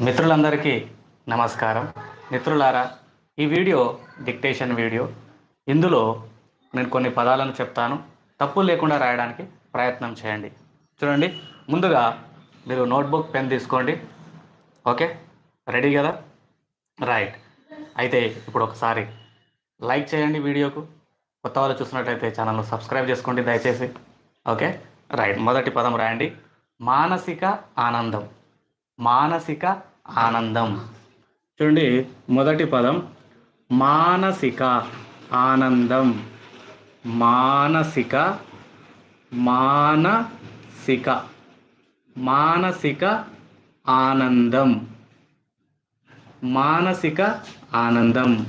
మిత్రులందరికీ నమస్కారం. మిత్రులారా ఈ వీడియో డిక్టేషన్ వీడియో. ఇందులో నేను కొన్ని పదాలను చెప్తాను. తప్పు లేకుండా రాయడానికి ప్రయత్నం చేయండి. చూడండి ముందుగా మీరు నోట్బుక్ పెన్ తీసుకోండి. ఓకే? రెడీ కదా? రైట్. అయితే ఇప్పుడు ఒకసారి లైక్ చేయండి వీడియోకు. కొత్త వాళ్ళు చూసినట్లయితే ఛానల్ను సబ్స్క్రైబ్ చేసుకోండి దయచేసి. ఓకే? రైట్. మొదటి పదం రాయండి. మానసిక ఆనందం. మానసిక ఆనందం. చూడండి మొదటి పదం మానసిక ఆనందం. మానసిక మానసిక మానసిక ఆనందం. మానసిక ఆనందం.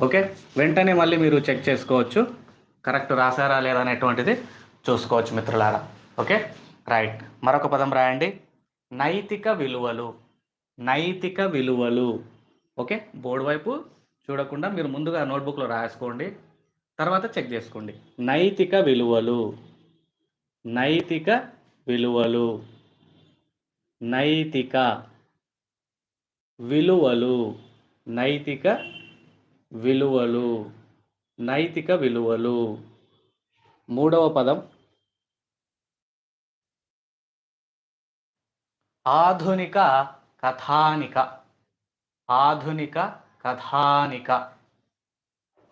ఓకే? వెంటనే మళ్ళీ మీరు చెక్ చేసుకోవచ్చు. కరెక్ట్ రాసారా లేదా అనేటువంటిది చూసుకోవచ్చు మిత్రులారా. ఓకే? రైట్. మరొక పదం రాయండి. నైతిక విలువలు నైతిక విలువలు. ఓకే? బోర్డు వైపు చూడకుండా మీరు ముందుగా నోట్బుక్లో రాసుకోండి తర్వాత చెక్ చేసుకోండి. నైతిక విలువలు నైతిక విలువలు నైతిక విలువలు నైతిక విలువలు నైతిక విలువలు. మూడవ పదం ఆధునిక కథానిక. ఆధునిక కథానిక.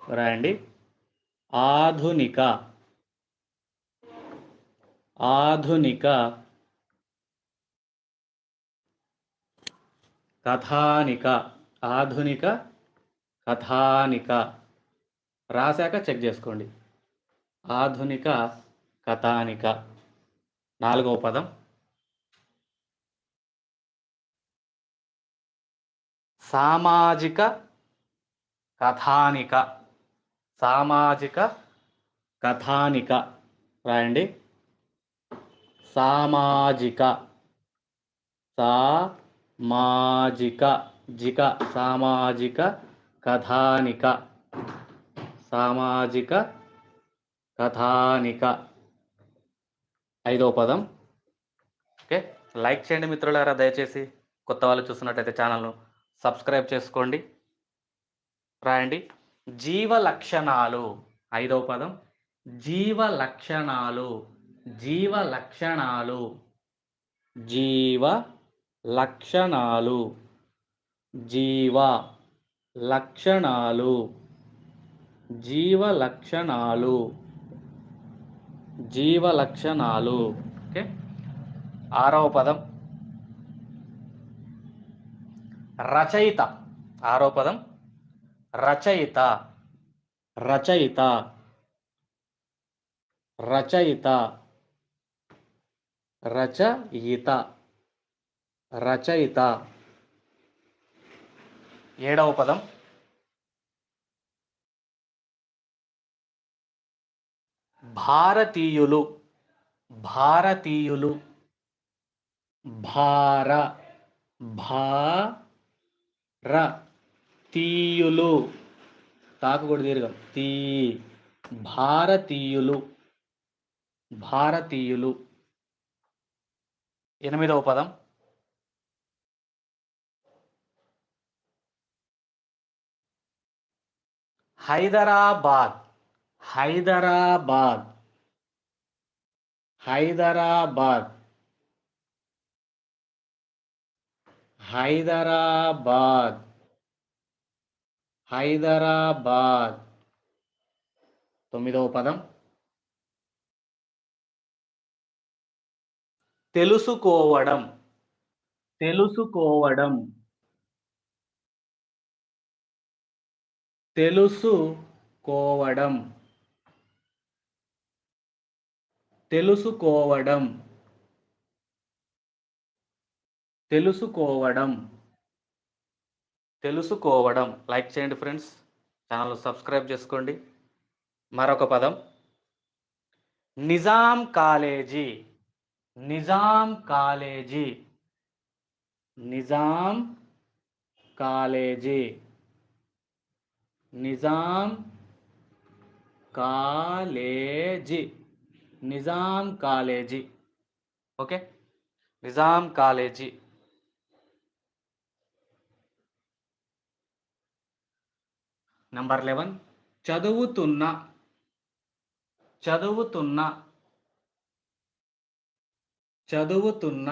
రాయండి. ఆధునిక. ఆధునిక కథానిక. ఆధునిక కథానిక. రాశాక చెక్ చేసుకోండి. ఆధునిక కథానిక. నాలుగవ పదం. సామాజిక కథానిక. సామాజిక కథానిక. రాయండి. సామాజిక. సామాజిక. జిక. సామాజిక కథానిక. సామాజిక కథానిక. ఐదో పదం. ఓకే. లైక్ చేయండి మిత్రులారా దయచేసి కొత్త వాళ్ళు చూస్తున్నట్టయితే ఛానల్ను. సబ్స్క్రైబ్ చేసుకోండి. రాయండి. జీవ లక్షణాలు ఐదవ పదం. జీవ లక్షణాలు జీవ లక్షణాలు. జీవ లక్షణాలు జీవ లక్షణాలు. జీవ లక్షణాలు జీవ లక్షణాలు. ఓకే. ఆరవ పదం. రచయిత. ఆరో పదం. రచయిత. రచయిత. రచయిత. రచయిత. రచయిత. ఏడవ పదం. భారతీయులు. భారతీయులు. భార. భా. ర తీయులు. తాకకూడదు దీర్ఘం. తీ భారతీయులు. భారతీయులు. ఎనిమిదవ పదం. హైదరాబాద్. హైదరాబాద్. హైదరాబాద్. హైదరాబాద్. హైదరాబాద్. తొమ్మిదవ పదం. తెలుసుకోవడం. తెలుసుకోవడం. తెలుసుకోవడం. తెలుసుకోవడం. తెలుసుకోవడం. తెలుసుకోవడం. లైక్ చేయండి ఫ్రెండ్స్. ఛానల్ సబ్స్క్రైబ్ చేసుకోండి. మరొక పదం. Nizam college. Nizam college. Nizam college. Nizam college. Nizam college. Okay? Nizam college. Number eleven చదువుతున్న చదువుతున్న చదువుతున్న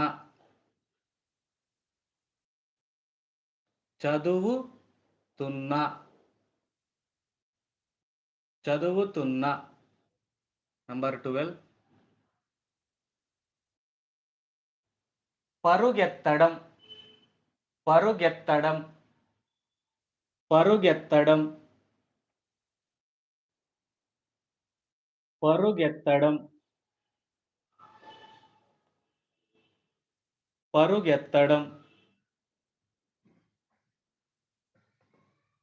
చదువుతున్న చదువుతున్న. నంబర్ ట్వెల్వ్ పరుగెత్తడం పరుగెత్తడం పరుగెత్తడం. పరుగెత్తడం. పరుగెత్తడం.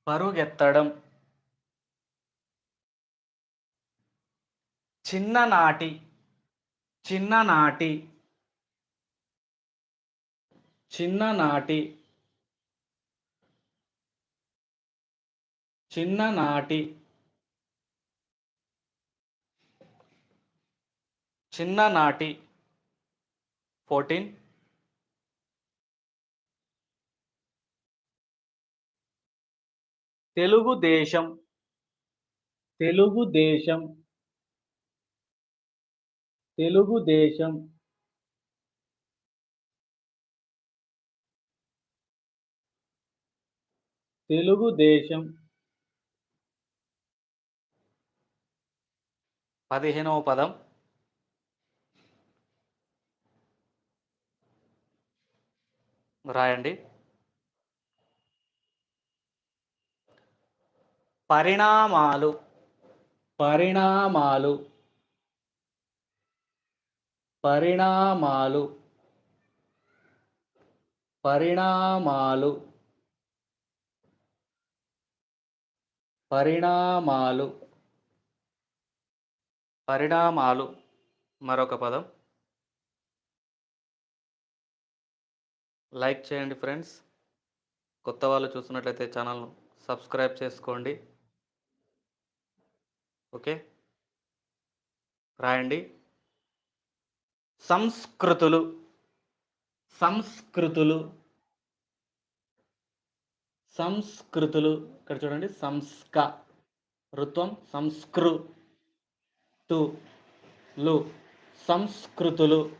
పరుగెత్తడం. చిన్ననాటి చిన్ననాటి చిన్ననాటి చిన్ననాటి. చిన్ననాటి ఫోర్టీన్. తెలుగుదేశం తెలుగుదేశం తెలుగుదేశం తెలుగుదేశం పదిహేనవ పదం. రాయండి. పరిణామాలు. పరిణామాలు. పరిణామాలు. పరిణామాలు. పరిణామాలు. పరిణామాలు. మరొక పదం. లైక్ చేయండి ఫ్రెండ్స్. కొత్త వాళ్ళు చూస్తున్నట్లయితే ఛానల్ను సబ్స్క్రైబ్ చేసుకోండి. ఓకే? రాయండి. సంస్కృతులు. సంస్కృతులు. సంస్కృతులు. ఇక్కడ చూడండి. సంస్క. ఋత్వం. సంస్కృ లు సంస్కృతులు.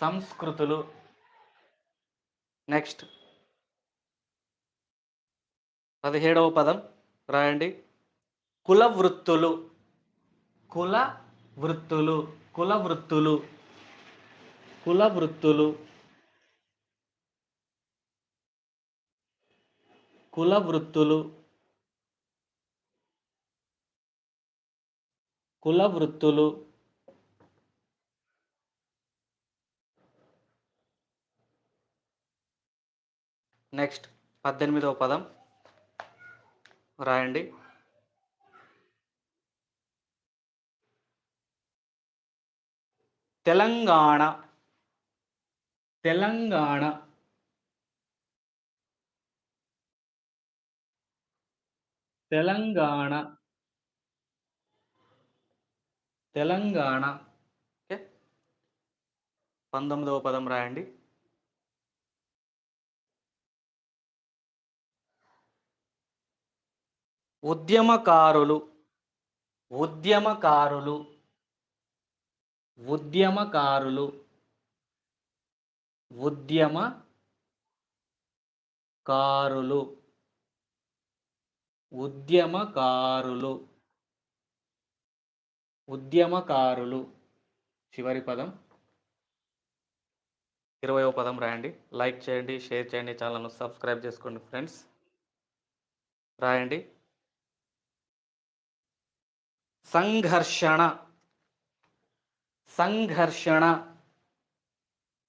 సంస్కృతులు. నెక్స్ట్. పదిహేడవ పదం రాయండి. కుల వృత్తులు కుల వృత్తులు కుల వృత్తులు కుల వృత్తులు కుల వృత్తులు కుల వృత్తులు నెక్స్ట్ పద్దెనిమిదవ పదం. రాయండి. తెలంగాణ తెలంగాణ. తెలంగాణ తెలంగాణ. ఓకే. పంతొమ్మిదవ పదం రాయండి. ఉద్యమకారులు ఉద్యమకారులు ఉద్యమకారులు ఉద్యమ కారులు ఉద్యమకారులు ఉద్యమకారులు. చివరి పదం. ఇరవయో పదం రాయండి. లైక్ చేయండి షేర్ చేయండి ఛానల్ను సబ్స్క్రైబ్ చేసుకోండి ఫ్రెండ్స్. రాయండి. సంఘర్షణ. సంఘర్షణ.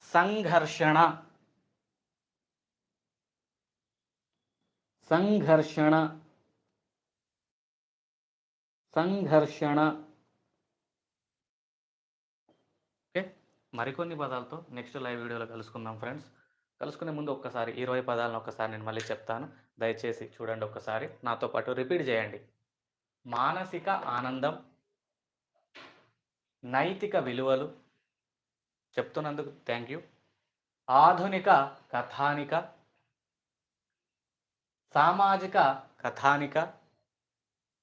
సంఘర్షణ. సంఘర్షణ. సంఘర్షణ. ఓకే మరికొన్ని పదాలతో నెక్స్ట్ లైవ్ వీడియోలో కలుసుకుందాం ఫ్రెండ్స్. కలుసుకునే ముందు ఒక్కసారి ఇరవై పదాలను ఒక్కసారి నేను మళ్ళీ చెప్తాను. దయచేసి చూడండి ఒక్కసారి. నాతో పాటు రిపీట్ చేయండి. మానసిక ఆనందం నైతిక విలువలు చెప్తున్నందుకు థ్యాంక్ యూ ఆధునిక కథానిక సామాజిక కథానిక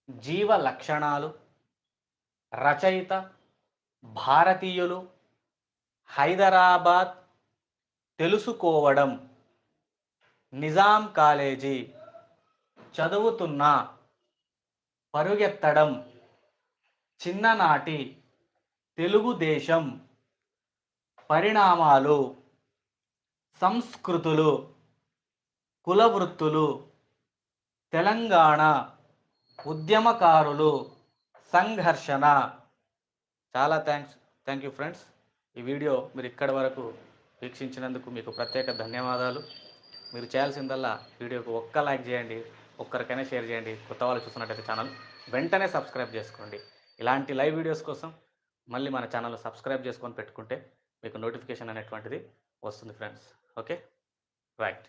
జీవ లక్షణాలు రచయిత భారతీయులు హైదరాబాద్ తెలుసుకోవడం నిజాం కాలేజీ చదువుతున్న పరుగెత్తడం. చిన్ననాటి తెలుగుదేశం పరిణామాలు సంస్కృతులు కులవృత్తులు తెలంగాణ ఉద్యమకారులు సంఘర్షణ. చాలా థ్యాంక్స్ థ్యాంక్ యూ ఫ్రెండ్స్ ఈ వీడియో మీరు ఇక్కడి వరకు వీక్షించినందుకు మీకు ప్రత్యేక ధన్యవాదాలు. మీరు చేయాల్సిందల్లా వీడియోకు ఒక్క లైక్ చేయండి. ఒక్కరికైనా షేర్ చేయండి. కొత్త వాళ్ళు చూస్తున్నట్టయితే ఛానల్ వెంటనే సబ్స్క్రైబ్ చేసుకోండి. ఇలాంటి లైవ్ వీడియోస్ కోసం మళ్ళీ మన ఛానల్ సబ్స్క్రైబ్ చేసుకొని పెట్టుకుంటే మీకు నోటిఫికేషన్ అనేటువంటిది వస్తుంది ఫ్రెండ్స్ ఓకే రైట్